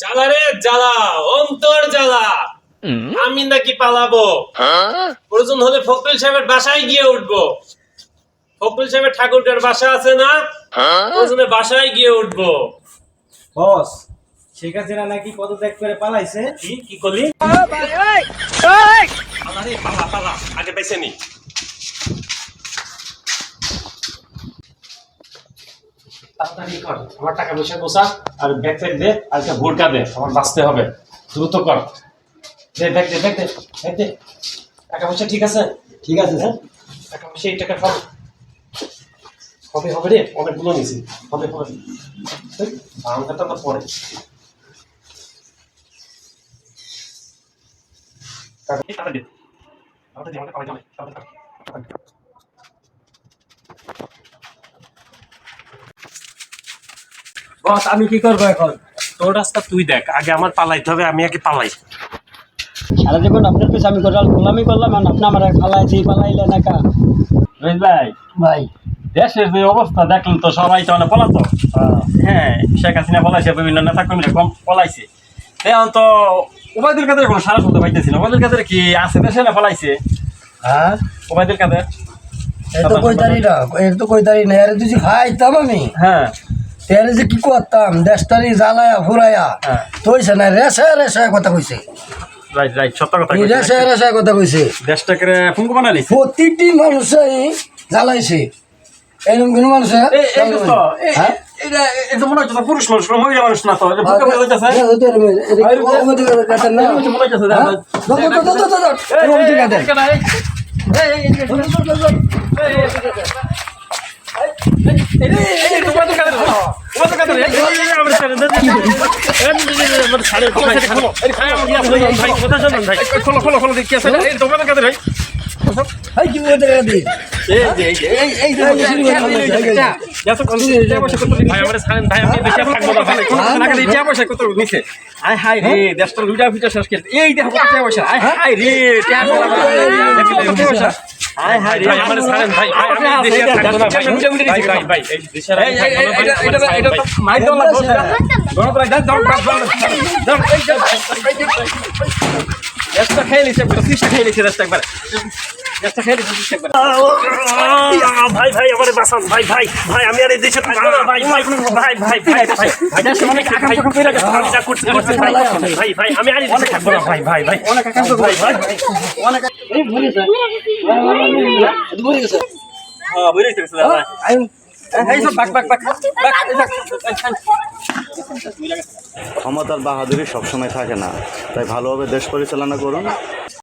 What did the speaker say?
জ্বালা রে জ্বালা অন্তর জ্বালা। আমি নাকি পালাবো। প্রয়োজন হলে ফকরুল সাহেবের বাসায় গিয়ে উঠবো। ফকরুল সাহেবের ঠাকুরটার বাসা আছে না? প্রয়োজনে বাসায় গিয়ে উঠবো। বস শেখ হাসিনা নাকি পদত্যাগ করে পালাইছে? কি কি করলি? পালা পালা পালা। আগে বেছে নি। তাড়াতাড়ি কর। আমার টাকা পয়সা গোসা আর ব্যাগ ফ্যাগ দে আর একটা ভোটকা দে আমার বাঁচতে হবে। দ্রুত কর। দে ব্যাগ দে ব্যাগ দে ব্যাগ দে। টাকা পয়সা ঠিক আছে? ঠিক আছে হ্যাঁ? টাকা পয়সা এই টাকা হবে হবে হবে রে? অনেকগুলো নিছি হবে হবে। বাংলাটা তো পরে। টাকা দে টাকা দে। টাকা দে, টাকা দে। বস আমি কি করব এখন? তোর রাস্তা তুই দেখ আগে আমার পালাইতে হবে আমি আগে পালাই। সারা জীবন আপনার পিছনে আমি করলাম গোলামি করলাম আর আপনি আমার পালাইছি পালাইলে না কা ভাই। ভাই। দেশের যে অবস্থা দেখলেন তো সবাই তো অনেক পলাতো হ্যাঁ শেখ হাসিনা পলাইছে বিভিন্ন নেতা কর্মীরা কম পলাইছে। এখন তো ওবায়দুল কাদের কোনো সারা শুনতে পাইতেছি না। ওবায়দুল কাদের কি আছে দেশে না পলাইছে? হ্যাঁ? ওবায়দুল কাদের? এই তো কইতারি না এই তো কইতারি না এর যদি খাইতাম আমি হ্যাঁ। এর যে কি করতাম দেশটারি জ্বালায়া ফুরায়া হ্যাঁ। তৈছে না রেসে রেসে কথা কইছে সত্য কথা কইছে। দেশটাকে ফুঙ্কু বানালিছে প্রতিটি মানুষই জ্বালাইছে এরকম কোনো মানুষ হ্যাঁ মনে পুরুষ মানুষ মহিলা মানুষ না তো এটা হচ্ছে হ্যাঁ? দাও, দাও, দাও, দাও, দাও, দাও। এই, অবধি এই, কথা। এই, এই, এই, এই, কি বলতে গেলি? দেখো পয়সা আয় হায় রে হায় খেয়ে নিচ্ছে খেয়ে নিচ্ছে রাস্তা একবার একটা খেয়ে নিছে পঁচিশটা একবার ভাই ভাই আমার বাসান ভাই ভাই ভাই আমি আর এই দেশে ভাই ভাই ভাই ভাই ভাই ভাই ভাইটার সামনে কাকা কাকা কইরা গেছে আমি যা করছি করছি ভাই ভাই ভাই আমি আর এই দেশে থাকব না ভাই ভাই ভাই অনেক ভাই ভাই অনেক হ্যাঁ গেছে দাদা এই সব বাক বাক বাক বাক ক্ষমতার বাহাদুরি সবসময় থাকে না তাই ভালোভাবে দেশ পরিচালনা করুন